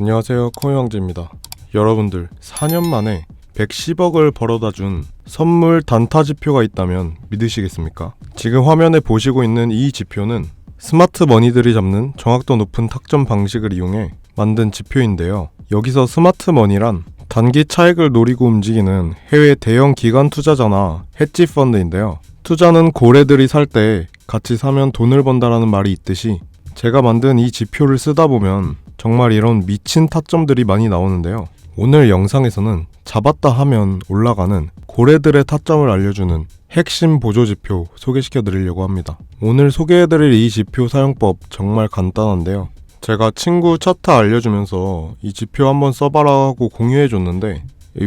안녕하세요 코형제입니다 여러분들 4년 만에 110억을 벌어다 준 선물 단타 지표가 있다면 믿으시겠습니까? 지금 화면에 보시고 있는 이 지표는 스마트 머니들이 잡는 정확도 높은 탁점 방식을 이용해 만든 지표인데요. 여기서 스마트 머니란 단기 차익을 노리고 움직이는 해외 대형 기관 투자자나 헤지 펀드인데요. 투자는 고래들이 살 때 같이 사면 돈을 번다라는 말이 있듯이 제가 만든 이 지표를 쓰다 보면 정말 이런 미친 타점들이 많이 나오는데요. 오늘 영상에서는 잡았다 하면 올라가는 고래들의 타점을 알려주는 핵심 보조 지표 소개시켜 드리려고 합니다. 오늘 소개해 드릴 이 지표 사용법 정말 간단한데요. 제가 친구 차트 알려주면서 이 지표 한번 써봐라 하고 공유해 줬는데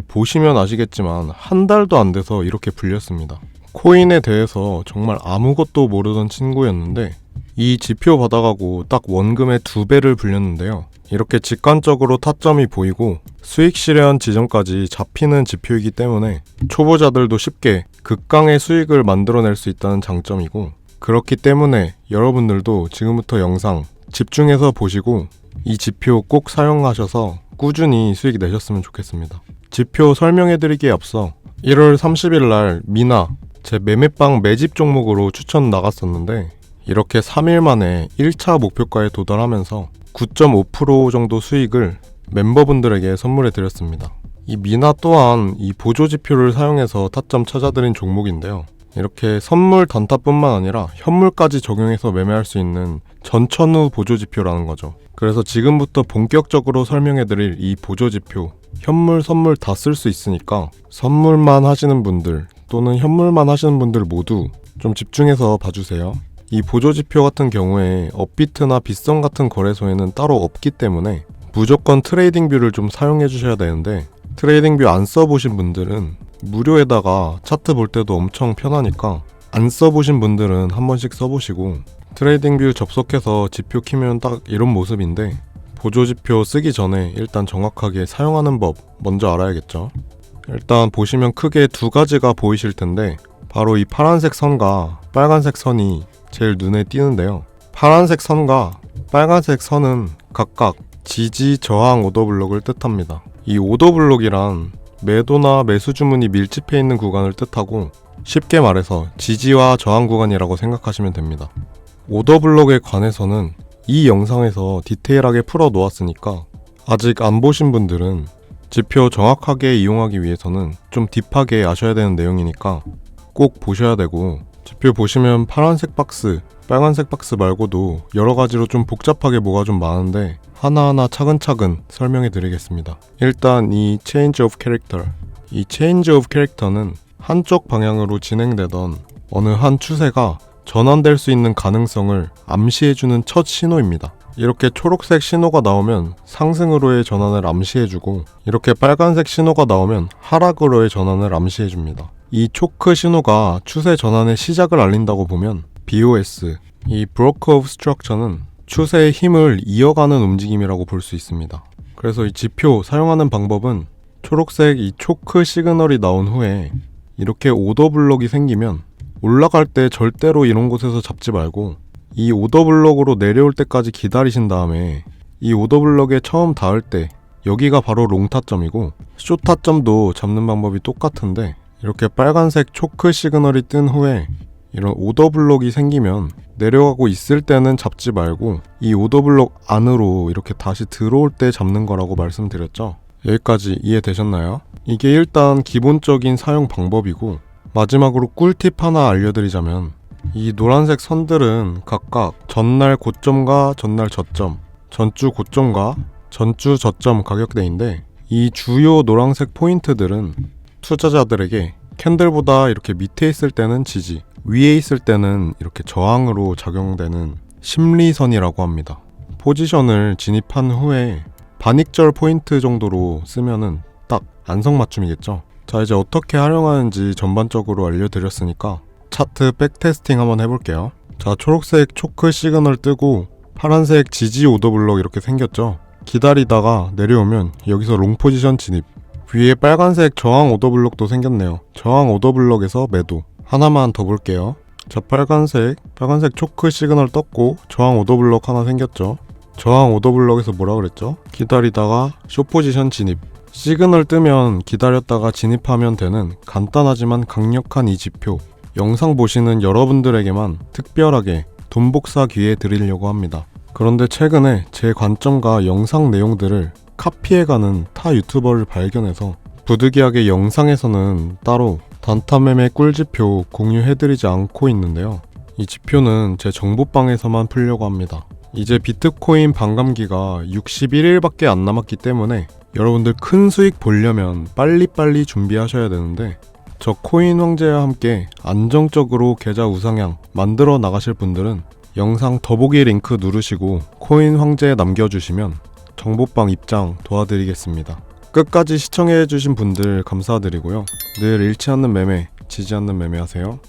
보시면 아시겠지만 한 달도 안 돼서 이렇게 불렸습니다. 코인에 대해서 정말 아무것도 모르던 친구였는데 이 지표 받아가고 딱 원금의 두 배를 불렸는데요. 이렇게 직관적으로 타점이 보이고 수익 실현 지점까지 잡히는 지표이기 때문에 초보자들도 쉽게 극강의 수익을 만들어낼 수 있다는 장점이고 그렇기 때문에 여러분들도 지금부터 영상 집중해서 보시고 이 지표 꼭 사용하셔서 꾸준히 수익 내셨으면 좋겠습니다. 지표 설명해드리기에 앞서 1월 30일 날 미나 제 매매방 매집 종목으로 추천 나갔었는데 이렇게 3일 만에 1차 목표가에 도달하면서 9.5% 정도 수익을 멤버분들에게 선물해 드렸습니다. 이 미나 또한 이 보조 지표를 사용해서 타점 찾아드린 종목인데요. 이렇게 선물 단타뿐만 아니라 현물까지 적용해서 매매할 수 있는 전천후 보조 지표라는 거죠. 그래서 지금부터 본격적으로 설명해 드릴 이 보조 지표 현물 선물 다 쓸 수 있으니까 선물만 하시는 분들 또는 현물만 하시는 분들 모두 좀 집중해서 봐주세요. 이 보조 지표 같은 경우에 업비트나 빗성 같은 거래소에는 따로 없기 때문에 무조건 트레이딩 뷰를 좀 사용해 주셔야 되는데 트레이딩 뷰 안 써보신 분들은 무료에다가 차트 볼 때도 엄청 편하니까 안 써보신 분들은 한 번씩 써보시고 트레이딩 뷰 접속해서 지표 키면 딱 이런 모습인데 보조 지표 쓰기 전에 일단 정확하게 사용하는 법 먼저 알아야겠죠. 일단 보시면 크게 두 가지가 보이실 텐데 바로 이 파란색 선과 빨간색 선이 제일 눈에 띄는데요. 파란색 선과 빨간색 선은 각각 지지 저항 오더블록을 뜻합니다. 이 오더블록이란 매도나 매수 주문이 밀집해 있는 구간을 뜻하고 쉽게 말해서 지지와 저항 구간이라고 생각하시면 됩니다. 오더블록에 관해서는 이 영상에서 디테일하게 풀어 놓았으니까 아직 안 보신 분들은 지표 정확하게 이용하기 위해서는 좀 딥하게 아셔야 되는 내용이니까 꼭 보셔야 되고 지표 보시면 파란색 박스, 빨간색 박스 말고도 여러 가지로 좀 복잡하게 뭐가 좀 많은데 하나하나 차근차근 설명해 드리겠습니다. 일단 이 change of character. 이 change of character는 한쪽 방향으로 진행되던 어느 한 추세가 전환될 수 있는 가능성을 암시해주는 첫 신호입니다. 이렇게 초록색 신호가 나오면 상승으로의 전환을 암시해주고 이렇게 빨간색 신호가 나오면 하락으로의 전환을 암시해줍니다. 이 초크 신호가 추세 전환의 시작을 알린다고 보면 BOS, 이 Broker of Structure는 추세의 힘을 이어가는 움직임이라고 볼 수 있습니다. 그래서 이 지표 사용하는 방법은 초록색 이 초크 시그널이 나온 후에 이렇게 오더 블록이 생기면 올라갈 때 절대로 이런 곳에서 잡지 말고 이 오더 블록으로 내려올 때까지 기다리신 다음에 이 오더 블록에 처음 닿을 때 여기가 바로 롱 타점이고 쇼 타점도 잡는 방법이 똑같은데 이렇게 빨간색 초크 시그널이 뜬 후에 이런 오더블록이 생기면 내려가고 있을 때는 잡지 말고 이 오더블록 안으로 이렇게 다시 들어올 때 잡는 거라고 말씀드렸죠. 여기까지 이해되셨나요? 이게 일단 기본적인 사용 방법이고 마지막으로 꿀팁 하나 알려드리자면 이 노란색 선들은 각각 전날 고점과 전날 저점, 전주 고점과 전주 저점 가격대인데 이 주요 노란색 포인트들은 투자자들에게 캔들보다 이렇게 밑에 있을 때는 지지, 위에 있을 때는 이렇게 저항으로 작용되는 심리선이라고 합니다. 포지션을 진입한 후에 반익절 포인트 정도로 쓰면은 딱 안성맞춤이겠죠. 자 이제 어떻게 활용하는지 전반적으로 알려드렸으니까 차트 백테스팅 한번 해볼게요. 자 초록색 초크 시그널 뜨고 파란색 지지 오더블럭 이렇게 생겼죠. 기다리다가 내려오면 여기서 롱 포지션 진입 위에 빨간색 저항 오더블록도 생겼네요. 저항 오더블록에서 매도. 하나만 더 볼게요. 자, 빨간색, 빨간색 초크 시그널 떴고 저항 오더블록 하나 생겼죠. 저항 오더블럭에서 뭐라 그랬죠? 기다리다가 쇼포지션 진입. 시그널 뜨면 기다렸다가 진입하면 되는 간단하지만 강력한 이 지표. 영상 보시는 여러분들에게만 특별하게 돈 복사 기회 드리려고 합니다. 그런데 최근에 제 관점과 영상 내용들을 카피해가는 타 유튜버를 발견해서 부득이하게 영상에서는 따로 단타매매 꿀지표 공유해드리지 않고 있는데요. 이 지표는 제 정보방에서만 풀려고 합니다. 이제 비트코인 반감기가 61일밖에 안 남았기 때문에 여러분들 큰 수익 보려면 빨리빨리 준비하셔야 되는데 저 코인 황제와 함께 안정적으로 계좌 우상향 만들어 나가실 분들은 영상 더보기 링크 누르시고 코인 황제에 남겨주시면 정보방 입장 도와드리겠습니다. 끝까지 시청해주신 분들 감사드리고요. 늘 잃지 않는 매매, 지지 않는 매매 하세요.